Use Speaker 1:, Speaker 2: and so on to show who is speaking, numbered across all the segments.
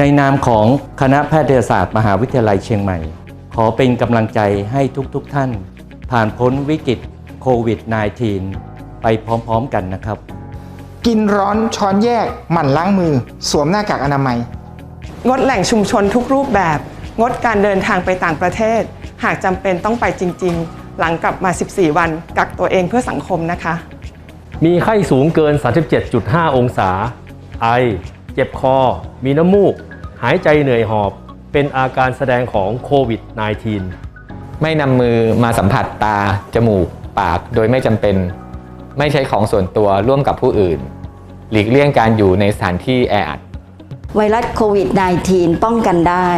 Speaker 1: ในนามของคณะแพทยศาสตร์ มหาวิทยาลัยเชียงใหม่ ขอเป็นกำลังใจให้ทุกๆทท่าน ผ่านพ้นวิกฤตโควิด -19 ไปพร้อมๆกันนะครับ
Speaker 2: กินร้อนช้อนแยก หมั่นล้างมือ สวมหน้ากากอนามัย
Speaker 3: งดแหล่งชุมชนทุกรูปแบบ งดการเดินทางไปต่างประเทศ หากจำเป็นต้องไปจริง ๆ หลังกลับมา 14 วันกักตัวเองเพื่อสังคมนะคะ
Speaker 4: มีไข้สูงเกิน 37.5 องศา ไอ เจ็บคอ มีน้ำมูก หายใจเหนื่อยหอบเป็นอาการแสดงของโควิด -19
Speaker 5: ไม่นำมือมาสัมผัสตา จมูก ปากโดยไม่จำเป็น ไม่ใช้ของส่วนตัวร่วมกับผู้อื่น หลีกเลี่ยงการอยู่ในสถานที่แออัด
Speaker 6: ไวรัสโควิด -19 ป้องกันได้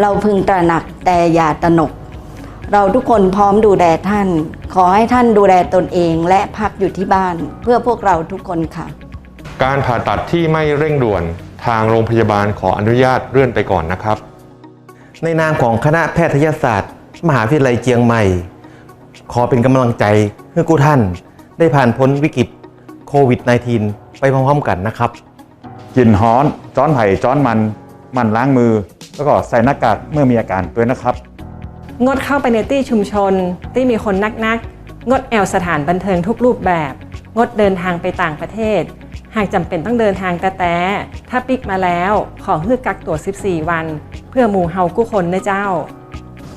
Speaker 6: เราพึงตระหนักแต่อย่าตระหนก เราทุกคนพร้อมดูแลท่าน ขอให้ท่านดูแลตนเองและพักอยู่ที่บ้าน เพื่อพวกเราทุกคนค่ะ
Speaker 7: การผ่าตัดที่ไม่เร่งด่วน ทางโรงพยาบาลขออนุญาตเลื่อนไปก่อนนะครับ
Speaker 1: ในนามของคณะแพทยศาสตร์ มหาวิทยาลัยเชียงใหม่ ขอเป็นกำลังใจให้กู้ท่าน ได้ผ่านพ้นวิกฤตโควิด -19 ไปพร้อมๆกันนะครับ
Speaker 8: กินฮ้อน จ้อนไผ่ จ้อนมันหมันล้างมือ แล้วก็ใส่หน้ากากเมื่อมีอาการด้วยนะครับ
Speaker 3: งดเข้าไปในที่ชุมชนที่มีคนนักนักๆงดแอลสถานบันเทิงทุกรูปแบบ งดเดินทางไปต่างประเทศ หากจำเป็นต้องเดินทางแต่แต่ถ้าปิกมาแล้วขอฮือกักตัว 14 วัน เพื่อหมู่เฮากู้คนนะเจ้า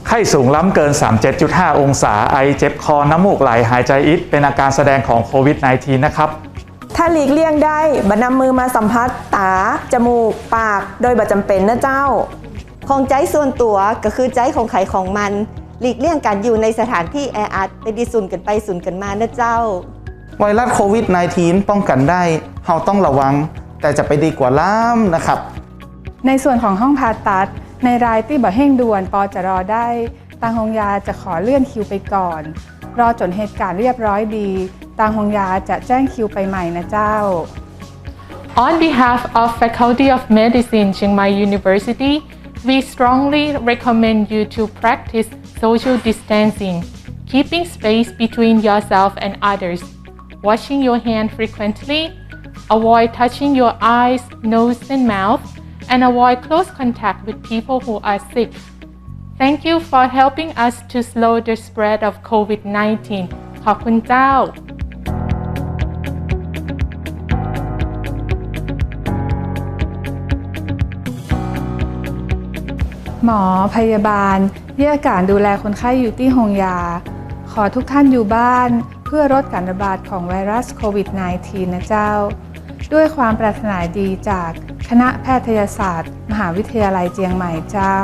Speaker 8: ไข้สูงล้ำเกิน 37.5 องศาไอเจ็บคอน้ำมูกไหลหายใจอิดเป็นอาการแสดงของโควิด -19 นะครับ
Speaker 9: ถ้าหลีกเลี่ยงได้บันำมือมาสัมผัสตา จมูก ปาก โดยบัจำเป็นนะเจ้า
Speaker 6: ของใจส่วนตัวก็คือใจของใครของมัน หลีกเลี่ยงการอยู่ในสถานที่แออัดไปดีสุนกันไปสุนกันมานะเจ้า
Speaker 2: ไวรัสโควิด -19 ป้องกันได้เราต้องระวัง แต่จะไปดีกว่าล้ำนะครับ
Speaker 10: ในส่วนของห้องผ่าตัด ในรายที่บ่เฮ่งด่วนปอจะรอได้ตางหงยาจะขอเลื่อนคิวไปก่อน รอจนเหตุการณ์เรียบร้อยดีตางหงยาจะแจ้งคิวไปใหม่นะเจ้า
Speaker 11: On behalf of Faculty of Medicine Chiang Mai University, we strongly recommend you to practice social distancing, keeping space between yourself and others, washing your hand frequently, avoid touching your eyes, nose, and mouth, and avoid close contact with people who are sick. Thank you for helping us to slow the spread of COVID 19. ขอบคุณเจ้า
Speaker 10: หมอพยาบาลแยกการดูแลคนไข้อยู่ที่โรงยา ขอทุกท่านอยู่บ้าน เพื่อลดการระบาดของไวรัสโควิด -19 นะเจ้า ด้วยความปรารถนาดีจากคณะแพทยศาสตร์ มหาวิทยาลัยเจียงใหม่เจ้า